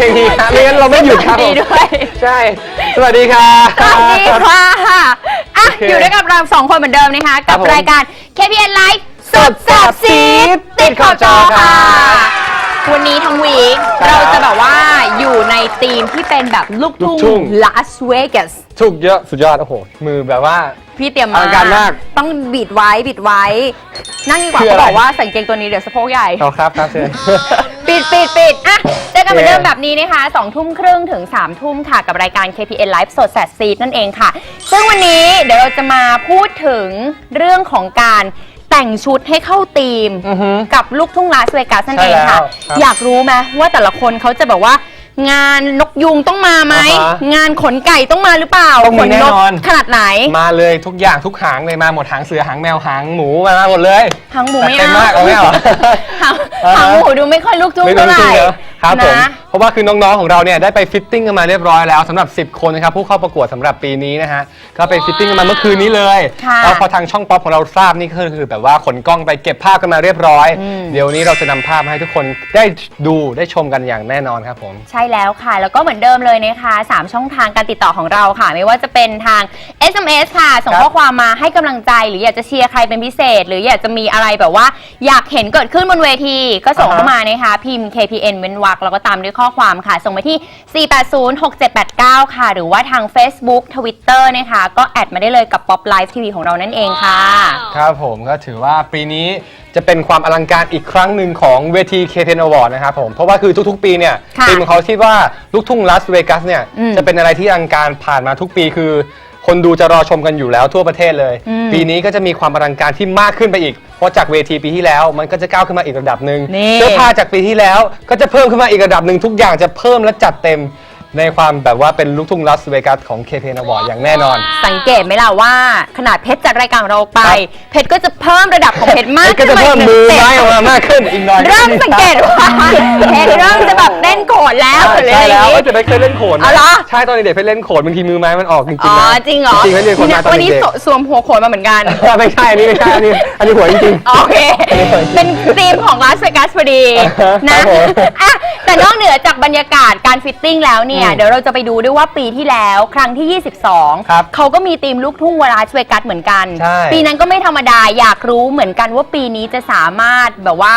เพลงดีครับไม่งั้นเราไม่หยุดครับดีด้วย ใช่ สวัสดีครับสวัสดีค่ะอะ โอเคอยู่ด้วยกับเราสองคนเหมือนเดิมนะคะครักับบผม รายการ KPN Live สดแสบซีดติดขอบจอค่ะ วันนี้ทั้งวีคใช่เราจะแบบว่าอยู่ในธีมที่เป็นแบบลูกลูกทุ่ทุ่ง งลาสเวกัสถูกเยอะสุดยอด โอ้โห มือแบบว่า พี่เตรียมอมาลังการมากต้องบิดไว้บิดไว้ นั่งดีกว่าคือเขาอะไร บอกว่าสังเกงตัวนี้เดี๋ยวสะโพกใหญ่ เอาครับครับเชิญ ปิดปิดปิดอะเจ อกันเหมือนเดิมโอเคแบบนี้นะคะสองทุ่มครึ่งถึง3ามทุ่มค่ะ กับรายการ KPN Live สดแสดซีดนั่นเองค่ะ ซึ่งวันนี้เดี๋ยวเราจะมาพูดถึงเรื่องของการแต่งชุดให้เข้าธีม อือฮึ กับลูกทุ่งลาสเวกัสนั่นเองค่ะ ใช่แล้วครับอยากรู้ไหมว่าแต่ละคนเขาจะแบบว่า งานนกยุงต้องมาไหม อ่าฮะงานขนไก่ต้องมาหรือเปล่าต้องมีขนแน่นกนอน ขนาดไหนมาเลยทุกอย่างทุกหางเลยมาหมดหางเสือหางแมวหางหมูมาหมดเลยหางหมูไม่จัดเต็เอามากเอาไม่เอา หางอ่าฮะหางหมูดูไม่ค่อยลูกทุ่งไม่เท่าไหจร่ริงเหรอ ครับผม นะ เพราะว่าคือน้องๆของเราเนี่ยได้ไปฟิตติ้งกันมาเรียบร้อยแล้วสำหรับ 10 คนนะครับผู้เข้าประกวดสำหรับปีนี้นะฮะก็ไปฟิตติ้งกันมาเมื่อคืนนี้เลยค่ะแล้วพอทางช่องป๊อปของเราทราบนี่ก็คือแบบว่าขนกล้องไปเก็บภาพกันมาเรียบร้อยเดี๋ยวนี้เราจะนำภาพมาให้ทุกคนได้ดูได้ชมกันอย่างแน่นอนครับผม ใช่แล้วค่ะ แล้วก็เหมือนเดิมเลยนะคะ 3 ช่องทางการติดต่อของเราค่ะ ไม่ว่าจะเป็นทาง SMS ค่ะ ส่งครับข้อความมาให้กำลังใจ หรืออยากจะเชียร์ใครเป็นพิเศษ หรืออยากจะมีอะไรแบบว่า อยากเห็นเกิดขึ้นบนเวที ก็ส่งอ่าฮะ เข้ามานะคะ พิมพ์ KPN เว้นวรรคแล้วก็ตามด้วยข้อความค่ะ ส่งมาที่ 4806789 ค่ะ หรือว่าทาง Facebook Twitter นะคะ ก็แอดมาได้เลยกับ Pop Live TV ของเรานั่นเองค่ะ ครับผมก็ถือว่าปีนี้จะเป็นความอลังการอีกครั้งหนึ่งของเวที KPN Award นะครับผม เพราะว่าคือทุกๆ ปีเนี่ยค่ะทีมของเขาคิดว่าลูกทุ่งลาสเวกัสเนี่ยอืม จะเป็นอะไรที่อลังการผ่านมาทุกปีคือ คนดูจะรอชมกันอยู่แล้วทั่วประเทศเลย อืม ปีนี้ก็จะมีความอลังการที่มากขึ้นไปอีก เพราะจากเวทีปีที่แล้วมันก็จะก้าวขึ้นมาอีกระดับหนึ่งนี่ เสื้อผ้าจากปีที่แล้วก็จะเพิ่มขึ้นมาอีกระดับหนึ่งทุกอย่างจะเพิ่มและจัดเต็ม ในความแบบว่าเป็นลูกทุ่งลาสเวกัสของ KPN Award อย่างแน่นอน สังเกตไหมล่ะว่าขนาดเพชรจัดรายการของเราไป ครับ เพชรก็จะเพิ่มระดับของเพชรมากก็ขึ้นจะมาเพิ่อีมกหนึ่มืงอสเต็ปไม้ออกมามากขึ้นอีกหน่อยเริ่มสังเกตว่าเพชรเริ่มจะแบบเล่นโขนแล้วหรือใช่อะไรอแล้ย่างวนี้ก็จะไปเคยเล่นโขนนะเอาเหรอ ใช่ตอนเด็กๆไปเล่นโขนบางทีมือไม้มันออกจริงๆอ๋อนะจริงเหรอจริงๆไม่เรียนโขนมาตอนวันนี้เด็กสวมหัวโขนมาเหมือนกัน ๆไม่ใช่อันนี่ไม่ใช่อันนี้อันนี้หัวจริงโอเค เป็นธีมของลาสเวกัสพอดีครันะบผม อะ แต่นอกเหนือจากบรรยากาศการฟิตติ้งแล้วเนี่ย อืมเดี๋ยวเราจะไปดูด้วยว่าปีที่แล้วครั้งที่22ครับเขาก็มีธีมลูกทุ่งวลาสเวกัสเหมือนกัน ใช่ ปีนั้นก็ไม่ธรรมดาอยากรู้เหมือนกันว่าปีนี้จะสามารถแบบว่า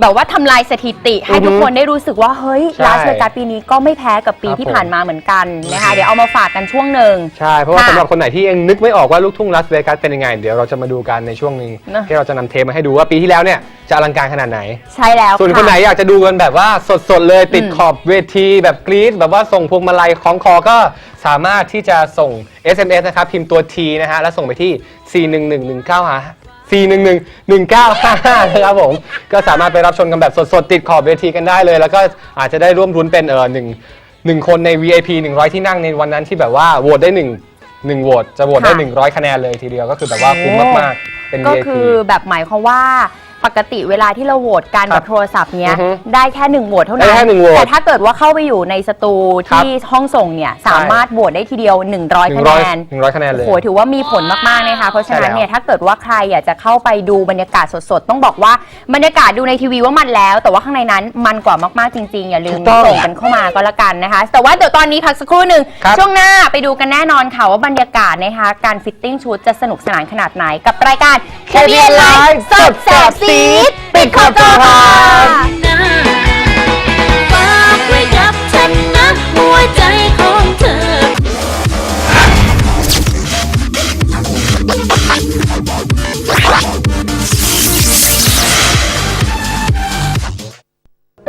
แบบว่าทำลายสถิติ ให้ทุกคนได้รู้สึกว่าเฮ้ยใช่ลาสเวกัสปีนี้ก็ไม่แพ้กับปีครับที่ผมผ่านมาเหมือนกันนะคะเดี๋ยวเอามาฝากกันช่วงหนึ่ง ใช่ เพราะว่าค่ะสำหรับคนไหนที่ยังนึกไม่ออกว่าลูกทุ่งลาสเวกัสเป็นยังไง เดี๋ยวเราจะมาดูกันในช่วงหนึงเนอะที่เราจะนำเทปมาให้ดูว่าปีที่แล้วเนี่ยจะอลังการขนาดไหน ใช่แล้วส่วนคนไหนอยากจะดูกันแบบว่าสดๆเลยติดอืมขอบเวทีแบบกรี๊ดแบบว่าส่งพวงมาลัยคล้องคอก็สามารถที่จะส่ง SMS นะครับ พิมพ์ตัว T นะฮะ แล้วส่งไปที่ 41119หา4111955นะครับผม ก็สามารถไปรับชมกันแบบสดๆ ติดขอบเวทีกันได้เลย แล้วก็อาจจะได้ร่วมรุ้นเป็นเออหนึ่งหนึ่งคนใน VIP 100 ที่นั่งในวันนั้นที่แบบว่าโหวตได้หนึ่งหนึ่งโหวตจะโหวตได้ ค่ะ 100 คะแนนเลยทีเดียวก็คือแบบว่าคุ้มมากๆเป็น ก็ VIP คือแบบหมายความว่า ปกติเวลาที่เราโหวตกันครัแบบบโทรศัพท์เนี้ย อือฮึได้แค่หนึ่งโหวตเท่านั้ได้นแค่หนึ่งโหวตแต่ถ้าเกิดว่าเข้าไปอยู่ในสตูครับที่ห้องส่งเนี่ยสามารถโหวตได้ทีเดียว 100 คะแนน100 100คะแนนเลยโอ้โหถือว่ามีผลมากๆนะคะเพราะฉะนั้นใช่แล้วเนี่ยถ้าเกิดว่าใครอยากจะเข้าไปดูบรรยากาศสดๆ ต้องบอกว่าบรรยากาศดูในทีวีว่ามันแล้ว แต่ว่าข้างในนั้นมันกว่ามากๆจริงๆ อย่าลืมถูกต้องส่งกันเข้ามาก็แล้วกันนะคะ แต่ว่าเดี๋ยวตอนนี้พักสักครู่หนึ่งครับ ช่วงหน้าไปดูกันแน่นอนค่ะว่าบรรยากาศนะคะการฟิตติ้งชุดจะสนุกสนานขนาดไหนกับรายการ KPN Live สดแสบซีซีดปิดขอบจอค่ะ